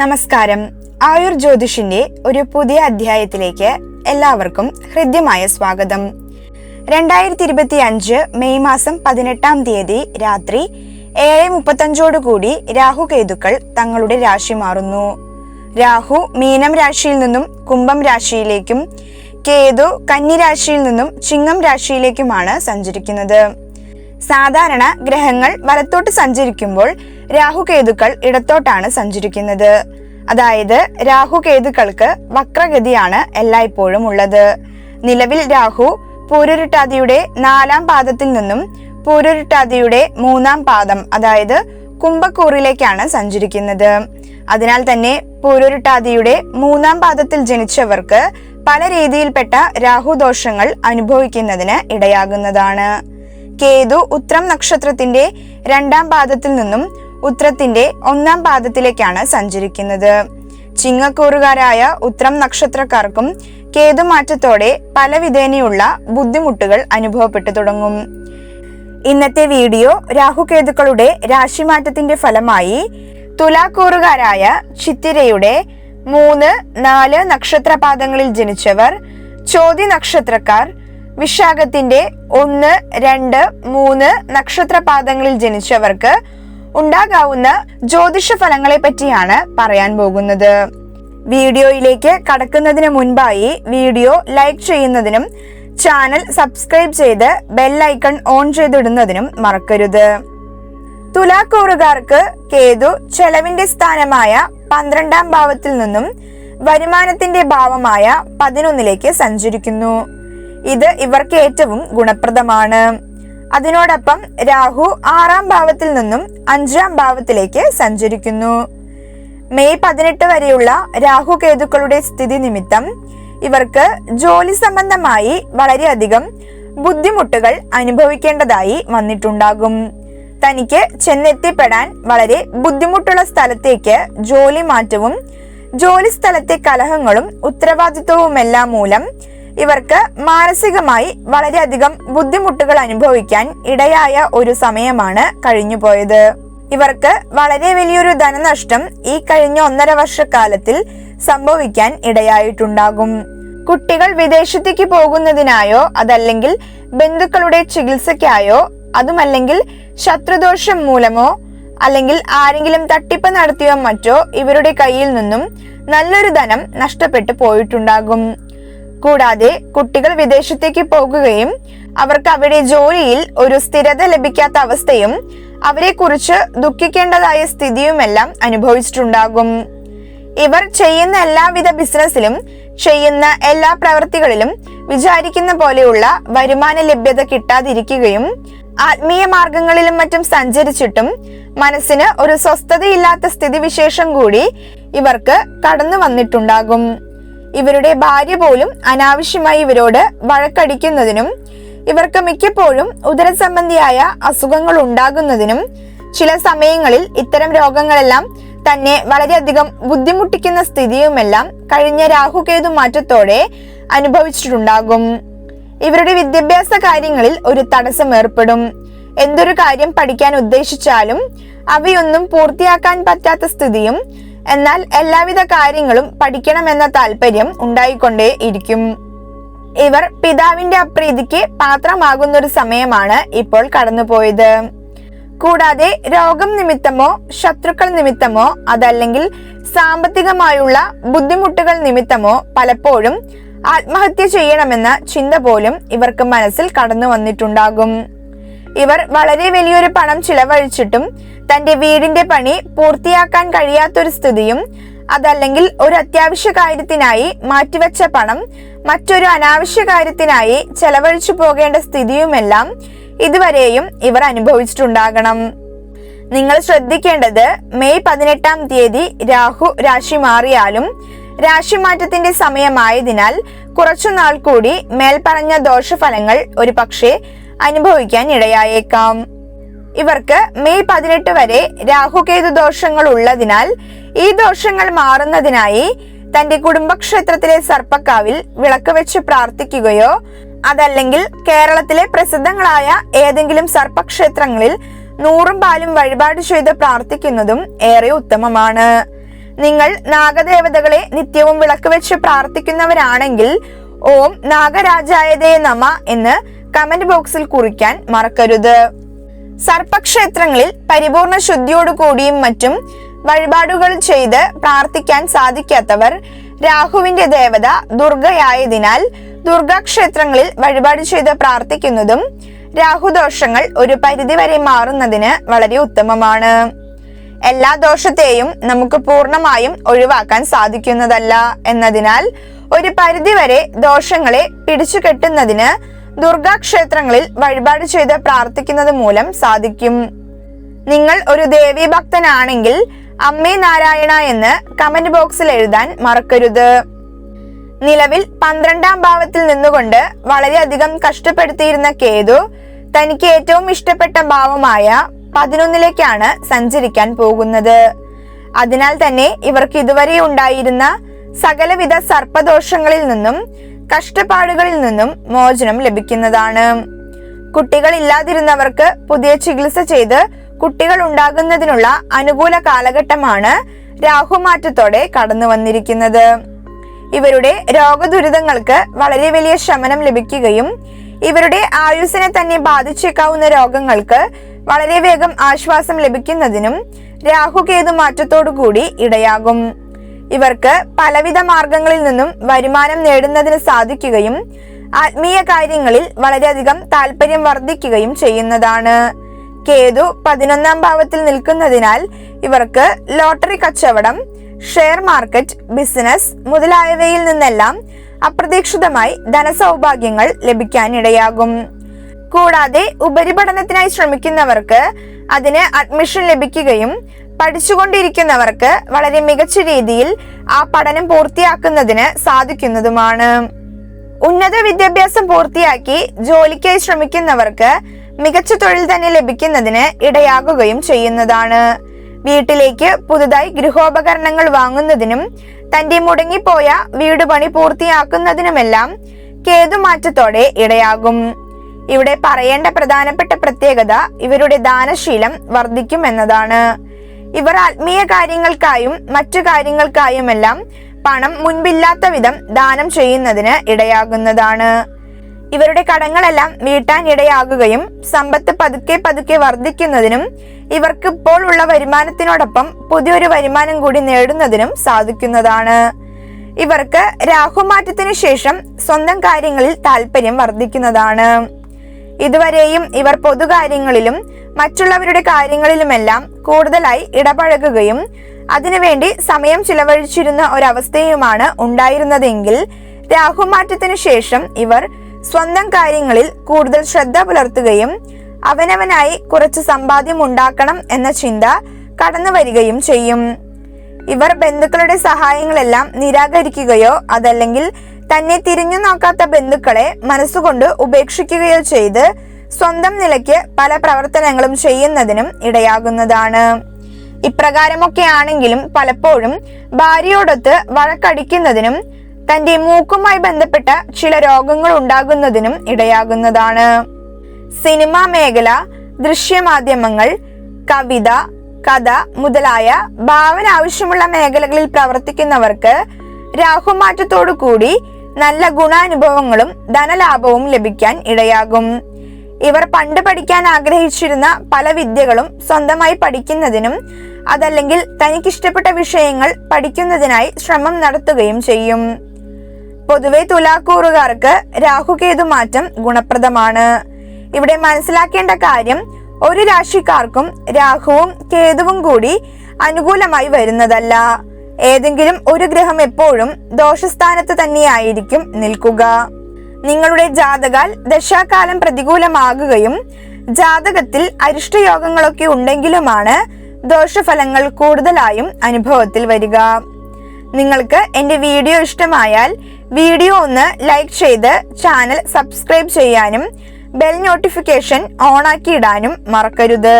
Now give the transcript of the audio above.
നമസ്കാരം. ആയുർ ജ്യോതിഷിന്റെ ഒരു പുതിയ അധ്യായത്തിലേക്ക് എല്ലാവർക്കും ഹൃദ്യമായ സ്വാഗതം. രണ്ടായിരത്തി ഇരുപത്തി അഞ്ച് മെയ് മാസം പതിനെട്ടാം തീയതി രാത്രി ഏഴ് മുപ്പത്തഞ്ചോടുകൂടി രാഹു കേതുക്കൾ തങ്ങളുടെ രാശി മാറുന്നു. രാഹു മീനം രാശിയിൽ നിന്നും കുംഭം രാശിയിലേക്കും കേതു കന്നി രാശിയിൽ നിന്നും ചിങ്ങം രാശിയിലേക്കുമാണ് സഞ്ചരിക്കുന്നത്. സാധാരണ ഗ്രഹങ്ങൾ വലത്തോട്ട് സഞ്ചരിക്കുമ്പോൾ രാഹുകേതുക്കൾ ഇടത്തോട്ടാണ് സഞ്ചരിക്കുന്നത്. അതായത് രാഹുകേതുക്കൾക്ക് വക്രഗതിയാണ് എല്ലായ്പ്പോഴും ഉള്ളത്. നിലവിൽ രാഹു പൂരുരുട്ടാതിയുടെ നാലാം പാദത്തിൽ നിന്നും പൂരുരുട്ടാതിയുടെ മൂന്നാം പാദം അതായത് കുംഭക്കൂറിലേക്കാണ് സഞ്ചരിക്കുന്നത്. അതിനാൽ തന്നെ പൂരുരുട്ടാതിയുടെ മൂന്നാം പാദത്തിൽ ജനിച്ചവർക്ക് പല രീതിയിൽപ്പെട്ട രാഹുദോഷങ്ങൾ അനുഭവിക്കുന്നതിന് ഇടയാകുന്നതാണ്. കേതു ഉത്രം നക്ഷത്രത്തിന്റെ രണ്ടാം പാദത്തിൽ നിന്നും ഉത്രത്തിന്റെ ഒന്നാം പാദത്തിലേക്കാണ് സഞ്ചരിക്കുന്നത്. ചിങ്ങക്കൂറുകാരായ ഉത്രം നക്ഷത്രക്കാർക്കും കേതുമാറ്റത്തോടെ പല വിധേനയുള്ള ബുദ്ധിമുട്ടുകൾ അനുഭവപ്പെട്ടു തുടങ്ങും. ഇന്നത്തെ വീഡിയോ രാഹുകേതുക്കളുടെ രാശിമാറ്റത്തിന്റെ ഫലമായി തുലാക്കൂറുകാരായ ചിത്തിരയുടെ മൂന്ന് നാല് നക്ഷത്രപാദങ്ങളിൽ ജനിച്ചവർ ചോതി നക്ഷത്രക്കാർ വിശാഖത്തിന്റെ ഒന്ന് രണ്ട് മൂന്ന് നക്ഷത്രപാദങ്ങളിൽ ജനിച്ചവർക്ക് ഉണ്ടാകാവുന്ന ജ്യോതിഷ ഫലങ്ങളെ പറ്റിയാണ് പറയാൻ പോകുന്നത്. വീഡിയോയിലേക്ക് കടക്കുന്നതിന് മുൻപായി വീഡിയോ ലൈക്ക് ചെയ്യുന്നതിനും ചാനൽ സബ്സ്ക്രൈബ് ചെയ്ത് ബെല്ലൈക്കൺ ഓൺ ചെയ്തിടുന്നതിനും മറക്കരുത്. തുലാക്കൂറുകാർക്ക് കേതു ചെലവിന്റെ സ്ഥാനമായ പന്ത്രണ്ടാം ഭാവത്തിൽ നിന്നും വരുമാനത്തിന്റെ ഭാവമായ പതിനൊന്നിലേക്ക് സഞ്ചരിക്കുന്നു. ഇത് ഇവർക്ക് ഏറ്റവും ഗുണപ്രദമാണ്. അതിനോടൊപ്പം രാഹു ആറാം ഭാവത്തിൽ നിന്നും അഞ്ചാം ഭാവത്തിലേക്ക് സഞ്ചരിക്കുന്നു. മെയ് പതിനെട്ട് വരെയുള്ള രാഹു കേതുക്കളുടെ സ്ഥിതി നിമിത്തം ഇവർക്ക് ജോലി സംബന്ധമായി വളരെയധികം ബുദ്ധിമുട്ടുകൾ അനുഭവിക്കേണ്ടതായി വന്നിട്ടുണ്ടാകും. തനിക്ക് ചെന്നെത്തിപ്പെടാൻ വളരെ ബുദ്ധിമുട്ടുള്ള സ്ഥലത്തേക്ക് ജോലി മാറ്റവും ജോലി സ്ഥലത്തെ കലഹങ്ങളും ഉത്തരവാദിത്വവുമെല്ലാം മൂലം ഇവർക്ക് മാനസികമായി വളരെയധികം ബുദ്ധിമുട്ടുകൾ അനുഭവിക്കാൻ ഇടയായ ഒരു സമയമാണ് കഴിഞ്ഞുപോയത്. ഇവർക്ക് വളരെ വലിയൊരു ധനനഷ്ടം ഈ കഴിഞ്ഞ ഒന്നര വർഷക്കാലത്തിൽ സംഭവിക്കാൻ ഇടയായിട്ടുണ്ടാകും. കുട്ടികൾ വിദേശത്തേക്ക് പോകുന്നതിനായോ അതല്ലെങ്കിൽ ബന്ധുക്കളുടെ ചികിത്സയ്ക്കായോ അതുമല്ലെങ്കിൽ ശത്രുദോഷം മൂലമോ അല്ലെങ്കിൽ ആരെങ്കിലും തട്ടിപ്പ് നടത്തിയോ മറ്റോ ഇവരുടെ കയ്യിൽ നിന്നും നല്ലൊരു ധനം നഷ്ടപ്പെട്ടു പോയിട്ടുണ്ടാകും. കൂടാതെ കുട്ടികൾ വിദേശത്തേക്ക് പോകുകയും അവർക്ക് അവിടെ ജോലിയിൽ ഒരു സ്ഥിരത ലഭിക്കാത്ത അവസ്ഥയും അവരെക്കുറിച്ച് ദുഃഖിക്കേണ്ടതായ സ്ഥിതിയുമെല്ലാം അനുഭവിച്ചിട്ടുണ്ടാകും. ഇവർ ചെയ്യുന്ന എല്ലാവിധ ബിസിനസ്സിലും ചെയ്യുന്ന എല്ലാ പ്രവൃത്തികളിലും വിചാരിക്കുന്ന പോലെയുള്ള വരുമാന ലഭ്യത കിട്ടാതിരിക്കുകയും ആത്മീയ മാർഗങ്ങളിലും മറ്റും സഞ്ചരിച്ചിട്ടും മനസ്സിന് ഒരു സ്വസ്ഥതയില്ലാത്ത സ്ഥിതിവിശേഷം കൂടി ഇവർക്ക് കടന്നു വന്നിട്ടുണ്ടാകും ഇവരുടെ ഭാര്യ പോലും അനാവശ്യമായി ഇവരോട് വഴക്കടിക്കുന്നതിനും ഇവർക്ക് മിക്കപ്പോഴും ഉദരസംബന്ധിയായ അസുഖങ്ങൾ ഉണ്ടാകുന്നതിനും ചില സമയങ്ങളിൽ ഇത്തരം രോഗങ്ങളെല്ലാം തന്നെ വളരെയധികം ബുദ്ധിമുട്ടിക്കുന്ന സ്ഥിതിയുമെല്ലാം കഴിഞ്ഞ രാഹുകേതു മാറ്റത്തോടെ അനുഭവിച്ചിട്ടുണ്ടാകും. ഇവരുടെ വിദ്യാഭ്യാസ കാര്യങ്ങളിൽ ഒരു തടസ്സം ഏർപ്പെടും. എന്തൊരു കാര്യം പഠിക്കാൻ ഉദ്ദേശിച്ചാലും അവയൊന്നും പൂർത്തിയാക്കാൻ പറ്റാത്ത സ്ഥിതിയും എന്നാൽ എല്ലാവിധ കാര്യങ്ങളും പഠിക്കണമെന്ന താല്പര്യം ഉണ്ടായിക്കൊണ്ടേ ഇരിക്കും. ഇവർ പിതാവിന്റെ അപ്രീതിക്ക് പാത്രമാകുന്നൊരു സമയമാണ് ഇപ്പോൾ കടന്നുപോയത്. കൂടാതെ രോഗം നിമിത്തമോ ശത്രുക്കൾ നിമിത്തമോ അതല്ലെങ്കിൽ സാമ്പത്തികമായുള്ള ബുദ്ധിമുട്ടുകൾ നിമിത്തമോ പലപ്പോഴും ആത്മഹത്യ ചെയ്യണമെന്ന ചിന്ത പോലും ഇവർക്ക് മനസ്സിൽ കടന്നു വന്നിട്ടുണ്ടാകും ഇവർ വളരെ വലിയൊരു പണം ചിലവഴിച്ചിട്ടും തന്റെ വീടിന്റെ പണി പൂർത്തിയാക്കാൻ കഴിയാത്തൊരു സ്ഥിതിയും അതല്ലെങ്കിൽ ഒരു അത്യാവശ്യ കാര്യത്തിനായി മാറ്റിവെച്ച പണം മറ്റൊരു അനാവശ്യ കാര്യത്തിനായി ചെലവഴിച്ചു പോകേണ്ട സ്ഥിതിയുമെല്ലാം ഇതുവരെയും ഇവർ അനുഭവിച്ചിട്ടുണ്ടാകണം. നിങ്ങൾ ശ്രദ്ധിക്കേണ്ടത് മെയ് പതിനെട്ടാം തീയതി രാഹു രാശി മാറിയാലും രാശി മാറ്റത്തിന്റെ സമയമായതിനാൽ കുറച്ചുനാൾ കൂടി മേൽപ്പറഞ്ഞ ദോഷഫലങ്ങൾ ഒരു പക്ഷേ അനുഭവിക്കാൻ ഇടയായേക്കാം ഇവർക്ക് മെയ് പതിനെട്ട് വരെ രാഹുകേതു ദോഷങ്ങൾ ഉള്ളതിനാൽ ഈ ദോഷങ്ങൾ മാറുന്നതിനായി തന്റെ കുടുംബക്ഷേത്രത്തിലെ സർപ്പക്കാവിൽ വിളക്ക് വെച്ച് പ്രാർത്ഥിക്കുകയോ അതല്ലെങ്കിൽ കേരളത്തിലെ പ്രസിദ്ധങ്ങളായ ഏതെങ്കിലും സർപ്പക്ഷേത്രങ്ങളിൽ നൂറും പാലും വഴിപാട് ചെയ്ത് പ്രാർത്ഥിക്കുന്നതും ഏറെ ഉത്തമമാണ്. നിങ്ങൾ നാഗദേവതകളെ നിത്യവും വിളക്ക് വെച്ച് പ്രാർത്ഥിക്കുന്നവരാണെങ്കിൽ ഓം നാഗരാജായതേ നമ എന്ന് കമന്റ് ബോക്സിൽ കുറിക്കാൻ മറക്കരുത്. സർപ്പക്ഷേത്രങ്ങളിൽ പരിപൂർണ ശുദ്ധിയോടുകൂടിയും മറ്റും വഴിപാടുകൾ ചെയ്ത് പ്രാർത്ഥിക്കാൻ സാധിക്കാത്തവർ രാഹുവിന്റെ ദേവത ദുർഗയായതിനാൽ ദുർഗാക്ഷേത്രങ്ങളിൽ വഴിപാട് ചെയ്ത് പ്രാർത്ഥിക്കുന്നതും രാഹുദോഷങ്ങൾ ഒരു പരിധിവരെ മാറുന്നതിന് വളരെ ഉത്തമമാണ്. എല്ലാ ദോഷത്തെയും നമുക്ക് പൂർണമായും ഒഴിവാക്കാൻ സാധിക്കുന്നതല്ല. എന്നതിനാൽ ഒരു പരിധിവരെ ദോഷങ്ങളെ പിടിച്ചു കെട്ടുന്നതിന് ദുർഗാക്ഷേത്രങ്ങളിൽ വഴിപാട് ചെയ്ത് പ്രാർത്ഥിക്കുന്നത് മൂലം സാധിക്കും. നിങ്ങൾ ഒരു ദേവീ ഭക്തനാണെങ്കിൽ അമ്മേ നാരായണ എന്ന് കമന്റ് ബോക്സിൽ എഴുതാൻ മറക്കരുത്. നിലവിൽ പന്ത്രണ്ടാം ഭാവത്തിൽ നിന്നുകൊണ്ട് വളരെയധികം കഷ്ടപ്പെടുത്തിയിരുന്ന കേതു തനിക്ക് ഏറ്റവും ഇഷ്ടപ്പെട്ട ഭാവമായ പതിനൊന്നിലേക്കാണ് സഞ്ചരിക്കാൻ പോകുന്നത്. അതിനാൽ തന്നെ ഇവർക്ക് ഇതുവരെ ഉണ്ടായിരുന്ന സകലവിധ സർപ്പദോഷങ്ങളിൽ നിന്നും കഷ്ടപ്പാടുകളിൽ നിന്നും മോചനം ലഭിക്കുന്നതാണ്. കുട്ടികൾ ഇല്ലാതിരുന്നവർക്ക് പുതിയ ചികിത്സ ചെയ്ത് കുട്ടികൾ ഉണ്ടാകുന്നതിനുള്ള അനുകൂല കാലഘട്ടമാണ് രാഹുമാറ്റത്തോടെ കടന്നു വന്നിരിക്കുന്നത്. ഇവരുടെ രോഗദുരിതങ്ങൾക്ക് വളരെ വലിയ ശമനം ലഭിക്കുകയും ഇവരുടെ ആയുസ്സിനെ തന്നെ ബാധിച്ചേക്കാവുന്ന രോഗങ്ങൾക്ക് വളരെ വേഗം ആശ്വാസം ലഭിക്കുന്നതിനും രാഹുകേതു മാറ്റത്തോടുകൂടി ഇടയാകും. ഇവർക്ക് പലവിധ മാർഗങ്ങളിൽ നിന്നും വരുമാനം നേടുന്നതിന് സാധിക്കുകയും ആത്മീയ കാര്യങ്ങളിൽ വളരെയധികം താല്പര്യം വർദ്ധിക്കുകയും ചെയ്യുന്നതാണ്. കേതു പതിനൊന്നാം ഭാവത്തിൽ നിൽക്കുന്നതിനാൽ ഇവർക്ക് ലോട്ടറി കച്ചവടം ഷെയർ മാർക്കറ്റ് ബിസിനസ് മുതലായവയിൽ നിന്നെല്ലാം അപ്രതീക്ഷിതമായി ധനസൗഭാഗ്യങ്ങൾ ലഭിക്കാനിടയാകും. കൂടാതെ ഉപരിപഠനത്തിനായി ശ്രമിക്കുന്നവർക്ക് അതിന് അഡ്മിഷൻ ലഭിക്കുകയും പഠിച്ചുകൊണ്ടിരിക്കുന്നവർക്ക് വളരെ മികച്ച രീതിയിൽ ആ പഠനം പൂർത്തിയാക്കുന്നതിന് സാധിക്കുന്നതുമാണ്. ഉന്നത വിദ്യാഭ്യാസം പൂർത്തിയാക്കി ജോലിക്കായി ശ്രമിക്കുന്നവർക്ക് മികച്ച തൊഴിൽ തന്നെ ലഭിക്കുന്നതിന് ഇടയാകുകയും ചെയ്യുന്നതാണ്. വീട്ടിലേക്ക് പുതുതായി ഗൃഹോപകരണങ്ങൾ വാങ്ങുന്നതിനും തന്റെ മുടങ്ങിപ്പോയ വീട് പണി പൂർത്തിയാക്കുന്നതിനുമെല്ലാം കേതുമാറ്റത്തോടെ ഇടയാകും. ഇവിടെ പറയേണ്ട പ്രധാനപ്പെട്ട പ്രത്യേകത ഇവരുടെ ദാനശീലം വർദ്ധിക്കും എന്നതാണ് ഇവർ ആത്മീയ കാര്യങ്ങൾക്കായും മറ്റു കാര്യങ്ങൾക്കായുമെല്ലാം പണം മുൻപില്ലാത്ത വിധം ദാനം ചെയ്യുന്നതിന് ഇടയാകുന്നതാണ്. ഇവരുടെ കടങ്ങളെല്ലാം വീട്ടാൻ ഇടയാകുകയും സമ്പത്ത് പതുക്കെ പതുക്കെ വർദ്ധിക്കുന്നതിനും ഇവർക്ക് ഇപ്പോൾ ഉള്ള വരുമാനത്തിനോടൊപ്പം പുതിയൊരു വരുമാനം കൂടി നേടുന്നതിനും സാധിക്കുന്നതാണ്. ഇവർക്ക് രാഹുമാറ്റത്തിനു ശേഷം സ്വന്തം കാര്യങ്ങളിൽ താല്പര്യം വർദ്ധിക്കുന്നതാണ്. ഇതുവരെയും ഇവർ പൊതുകാര്യങ്ങളിലും മറ്റുള്ളവരുടെ കാര്യങ്ങളിലുമെല്ലാം കൂടുതലായി ഇടപഴകുകയും അതിനുവേണ്ടി സമയം ചിലവഴിച്ചിരുന്ന ഒരവസ്ഥയുമാണ് ഉണ്ടായിരുന്നതെങ്കിൽ രാഹുമാറ്റത്തിനു ശേഷം ഇവർ സ്വന്തം കാര്യങ്ങളിൽ കൂടുതൽ ശ്രദ്ധ പുലർത്തുകയും അവനവനായി കുറച്ച് സമ്പാദ്യം ഉണ്ടാക്കണം എന്ന ചിന്ത കടന്നു വരികയും ചെയ്യും. ഇവർ ബന്ധുക്കളുടെ സഹായങ്ങളെല്ലാം നിരാകരിക്കുകയോ അതല്ലെങ്കിൽ തന്നെ തിരിഞ്ഞു നോക്കാത്ത ബന്ധുക്കളെ മനസ്സുകൊണ്ട് ഉപേക്ഷിക്കുകയോ ചെയ്ത് സ്വന്തം നിലയ്ക്ക് പല പ്രവർത്തനങ്ങളും ചെയ്യുന്നതിനും ഇടയാകുന്നതാണ്. ഇപ്രകാരമൊക്കെ ആണെങ്കിലും പലപ്പോഴും ഭാര്യയോടൊത്ത് വഴക്കടിക്കുന്നതിനും തന്റെ മൂക്കുമായി ബന്ധപ്പെട്ട ചില രോഗങ്ങൾ ഉണ്ടാകുന്നതിനും ഇടയാകുന്നതാണ്. സിനിമാ മേഖല ദൃശ്യമാധ്യമങ്ങൾ കവിത കഥ മുതലായ ഭാവന ആവശ്യമുള്ള മേഖലകളിൽ പ്രവർത്തിക്കുന്നവർക്ക് രാഹുമാറ്റത്തോടു കൂടി നല്ല ഗുണാനുഭവങ്ങളും ധനലാഭവും ലഭിക്കാൻ ഇടയാകും. ഇവർ പണ്ട് പഠിക്കാൻ ആഗ്രഹിച്ചിരുന്ന പല വിദ്യകളും സ്വന്തമായി പഠിക്കുന്നതിനും അതല്ലെങ്കിൽ തനിക്കിഷ്ടപ്പെട്ട വിഷയങ്ങൾ പഠിക്കുന്നതിനായി ശ്രമം നടത്തുകയും ചെയ്യും. പൊതുവെ തുലാക്കൂറുകാർക്ക് രാഹുകേതു മാറ്റം ഗുണപ്രദമാണ്. ഇവിടെ മനസ്സിലാക്കേണ്ട കാര്യം ഒരു രാശിക്കാർക്കും രാഹുവും കേതുവും കൂടി അനുകൂലമായി വരുന്നതല്ല. ഏതെങ്കിലും ഒരു ഗ്രഹം എപ്പോഴും ദോഷസ്ഥാനത്ത് തന്നെയായിരിക്കും നിൽക്കുക. നിങ്ങളുടെ ജാതകാൽ ദശാകാലം പ്രതികൂലമാകുകയും ജാതകത്തിൽ അരിഷ്ടയോഗങ്ങളൊക്കെ ഉണ്ടെങ്കിലുമാണ് ദോഷഫലങ്ങൾ കൂടുതലായും അനുഭവത്തിൽ വരിക. നിങ്ങൾക്ക് എന്റെ വീഡിയോ ഇഷ്ടമായാൽ വീഡിയോ ഒന്ന് ലൈക്ക് ചെയ്ത് ചാനൽ സബ്സ്ക്രൈബ് ചെയ്യാനും ബെൽ നോട്ടിഫിക്കേഷൻ ഓണാക്കി ഇടാനും മറക്കരുത്.